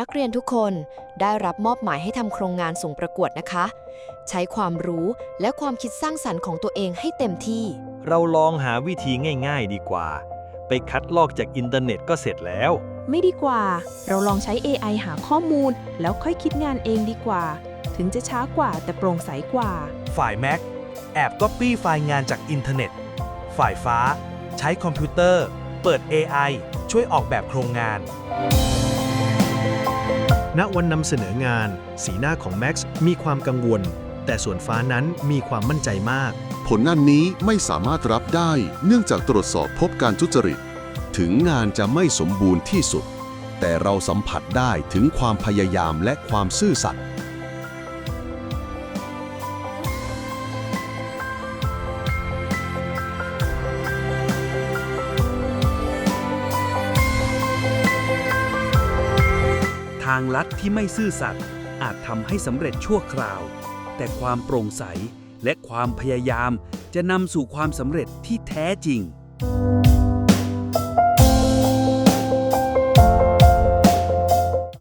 นักเรียนทุกคนได้รับมอบหมายให้ทำโครงงานส่งประกวดนะคะ ใช้ความรู้และความคิดสร้างสรรค์ของตัวเองให้เต็มที่ เราลองหาวิธีง่าย ๆ ดีกว่า ไปคัดลอกจากอินเทอร์เน็ตก็เสร็จแล้ว ไม่ดีกว่า เราลองใช้ AI หาข้อมูล แล้วค่อยคิดงานเองดีกว่า ถึงจะช้ากว่าแต่โปร่งใสกว่า ฝ่าย Mac แอบก๊อปปี้ไฟล์งานจากอินเทอร์เน็ต ฝ่ายฟ้า ใช้คอมพิวเตอร์ เปิด AI ช่วยออกแบบโครงงาน ณวันนำเสนองาน สีหน้าของแม็กซ์มีความกังวล แต่ส่วนฟ้านั้นมีความมั่นใจมาก ผลงานนี้ไม่สามารถรับได้เนื่องจากตรวจสอบพบการทุจริต ถึงงานจะไม่สมบูรณ์ที่สุด แต่เราสัมผัสได้ถึงความพยายามและความซื่อสัตย์ ทางลัดที่ไม่ซื่อสัตย์อาจทำให้สำเร็จชั่วคราว แต่ความโปร่งใสและความพยายามจะนำสู่ความสำเร็จที่แท้จริง